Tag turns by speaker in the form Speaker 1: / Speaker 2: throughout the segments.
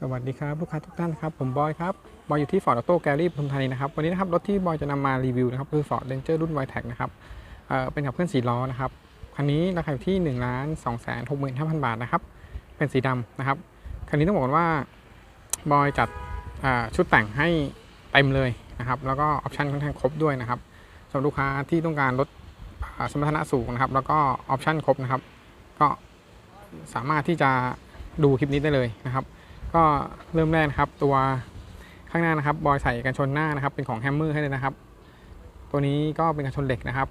Speaker 1: สวัสดีครับลูกค้าทุกท่านครับผมบอยครับบอยอยู่ที่ Ford Auto Gallery ปทุมธานีนะครับวันนี้นะครับรถที่บอยจะนำมารีวิวนะครับคือ Ford Ranger รุ่น y t e c นะครับเเป็นขับเคลื่อน4ล้อนะครับคันนี้ราคาอยู่ที่1นึ่งล้านสองแสนหกหมื่นห้าพันบาทนะครับเป็นสีดำนะครับคันนี้ต้องบอกว่าบอยจัดชุดแต่งให้เต็มเลยนะครับแล้วก็ออปชันค่อนข้างครบด้วยนะครับสำหรับลูกค้าที่ต้องการรถสมรรถนะสูงนะครับแล้วก็ออปชันครบนะครับก็สามารถที่จะดูคลิปนี้ได้เลยนะครับ ก็เริ่มแรกนะครับ ตัวข้างหน้านะครับ บอยใส่กันชนหน้านะครับ เป็นของแฮมเมอร์ให้เลยนะครับ ตัวนี้ก็เป็นกันชนเหล็กนะครับ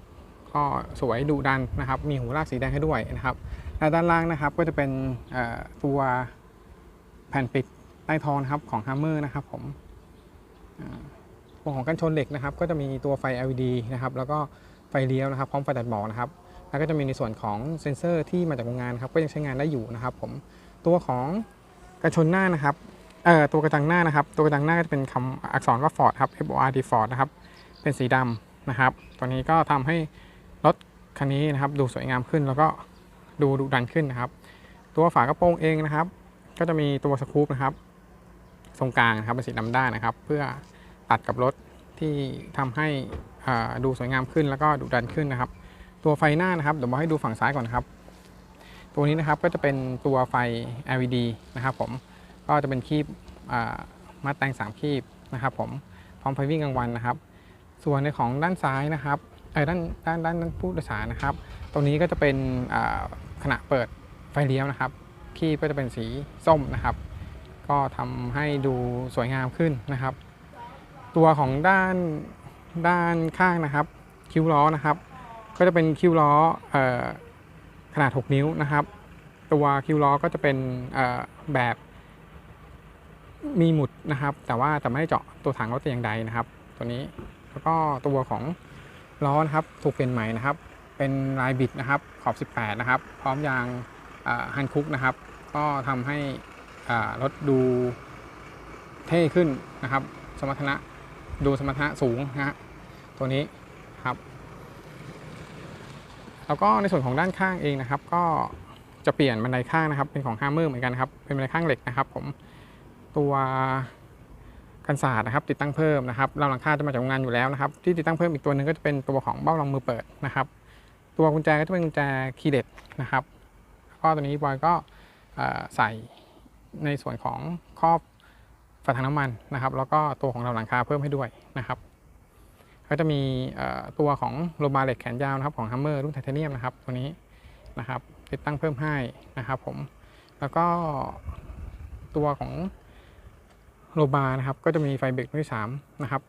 Speaker 1: ก็สวยดุดันนะครับ มีหูลากสีแดงให้ด้วยนะครับและด้านล่างนะครับก็จะเป็นตัวแผ่นปิดใต้ท้องนะครับของ Hammer นะครับผมอ่าตัวของกันชนเหล็กนะครับ ก็จะมีตัวไฟ LED นะครับ แล้วก็ไฟเลี้ยวนะครับ พร้อมไฟตัดหมอกนะครับ แล้วก็จะมีในส่วนของเซ็นเซอร์ที่มาจากโรงงานครับ ก็ยังใช้งานได้อยู่นะครับ ผม ตัวของ กระชนหน้านะครับเอ่อตัวกระจังหน้านะครับ ตัวกระจังหน้าก็จะเป็นคำอักษรว่า Ford ครับ F O R D Ford นะครับ เป็นสีดำนะครับ ตัวนี้ก็ทำให้รถคันนี้นะครับ ดูสวยงามขึ้นแล้วก็ดูดุดันขึ้นนะครับ ตัวฝากระโปรงเองนะครับ ก็จะมีตัวสกู๊ปนะครับตรงกลางนะครับเป็นสีดำด้านนะครับ เพื่อตัดกับรถที่ทำให้อ่าดูสวยงามขึ้นแล้วก็ดุดันขึ้นนะครับ ตัวไฟหน้านะครับเดี๋ยวมาให้ดูฝั่งซ้ายก่อนนะครับ ตัวนี้นะครับก็จะเป็นตัวไฟ LED นะครับผมก็จะเป็นคีบอ่ามาแตงสามคีบนะครับผมพร้อมไฟวิ่งกลางวันนะครับ ส่วนในของด้านซ้ายนะครับเออด้านด้านด้านด้านผู้โดยสารนะครับ ตรงนี้ก็จะเป็นอ่าขณะเปิดไฟเลี้ยวนะครับคีบก็จะเป็นสีส้มนะครับ ก็ทำให้ดูสวยงามขึ้นนะครับ ตัวของด้านด้านข้างนะครับ คิ้วล้อนะครับ ก็จะเป็นคิ้วล้ออ ขนาด 6 นิ้วนะครับ ตัวคิวล้อก็จะเป็นแบบมีหมุดนะครับ แต่ว่าจะไม่ได้เจาะตัวถังรถแต่อย่างใดนะครับ ตัวนี้แล้วก็ตัวของล้อนะครับถูกเปลี่ยนใหม่นะครับ เป็นลายบิดนะครับขอบ 18 นะครับ พร้อมยางฮันคุกนะครับ ก็ทำให้รถดูเท่ขึ้นนะครับ สมรรถนะดูสมรรถนะสูงนะฮะตัวนี้ครับ แล้วก็ในส่วนของด้านข้างเองนะครับ ก็จะเปลี่ยนบันไดข้างนะครับ เป็นของฮ a มเมอร์เหมือนกันครับเป็นบันไดข้างเหล็กนะครับ ผมตัวกันศาสตร์นะครับ ติดตั้งเพิ่มนะครับราวหลังคาจะมาจากโรงงานอยู่แล้วนะครับ ที่ติดตั้งเพิ่มอีกตัวหนึ่งก็จะเป็นตัวของเบ้ารองมือเปิดนะครับ ตัวกุญแจก็จะเป็นกุญแจคีย์เด็ดนะครับก็ตัวนี้บอยก็ใส่ในส่วนของครอบฝาถังน้ำมันนะครับ แล้วก็ตัวของราวหลังคาเพิ่มให้ด้วยนะครับ ก็จะมีตัวของโลมาเหล็กแขนยาวนะครับของ Hammer รุ่นไทเทเนียมนะครับตัวนี้นะครับติดตั้งเพิ่มให้นะครับผมแล้วก็ตัวของโลบานะครับก็จะมีไฟเบรกที่3นะครับ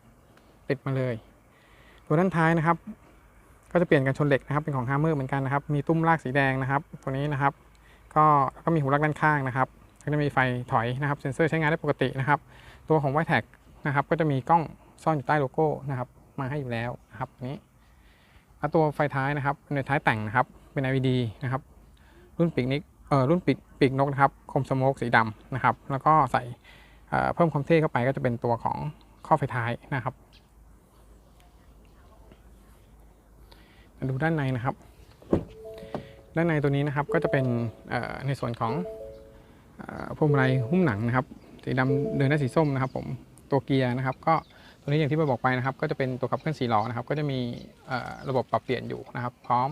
Speaker 1: ติดมาเลย ตัวด้านท้ายนะครับ ก็จะเปลี่ยนกันชนเหล็กนะครับเป็นของ Hammer เหมือนกันนะครับ มีตุ้มลากสีแดงนะครับ ตัวนี้นะครับ ก็แล้วก็มีหูลากด้านข้างนะครับก็จะมีไฟถอยนะครับเซ็นเซอร์ใช้งานได้ปกตินะครับ ตัวของ y t e c นะครับก็จะมีกล้องซ่อนอยู่ใต้โลโก้นะครับ มาให้อยู่แล้วนะครับอันนี้แล้วตัวไฟท้ายนะครับเป็นไฟท้ายแต่งนะครับเป็น LED นะครับ รุ่นปีกนิกเอ่อรุ่นปีกปีกนกนะครับคมสโมกสีดำนะครับ แล้วก็ใส่เอ่อเพิ่มความเท่เข้าไปก็จะเป็นตัวของข้อไฟท้ายนะครับมาดูด้านในนะครับ ด้านในตัวนี้นะครับก็จะเป็นเอ่อในส่วนของเอ่อพวงมาลัยหุ้มหนังนะครับสีดำเดินได้สีส้มนะครับ ผมตัวเกียร์นะครับ ก็ ตัวนี้อย่างที่ไปบอกไปนะครับ ก็จะเป็นตัวขับเคลื่อนสี่ล้อนะครับ ก็จะมีระบบปรับเปลี่ยนอยู่นะครับ พร้อม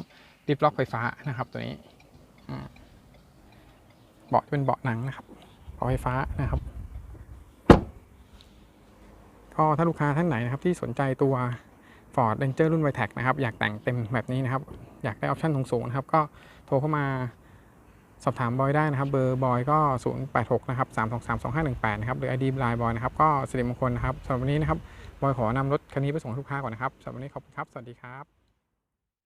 Speaker 1: ดิฟล็อกไฟฟ้านะครับ ตัวนี้เบาะจะเป็นเบาะหนังนะครับเบาะไฟฟ้านะครับก็ถ้าลูกค้าท่านไหนนะครับ ที่สนใจตัว Ford Ranger รุ่น y t e c นะครับ อยากแต่งเต็มแบบนี้นะครับ อยากได้ออปชั่นสูงๆนะครับ ก็โทรเข้ามา สอบถามบอยได้นะครับ เบอร์บอยก็ 086 นะครับ 323 2518 นะครับ หรือ ID ลายบอยนะครับ ก็สิริมงคลนะครับสำหรับวันนี้นะครับ บอยขอนำรถคันนี้ไปส่งให้ลูกค้าก่อนนะครับสำหรับวันนี้ขอบคุณครับ สวัสดีครับ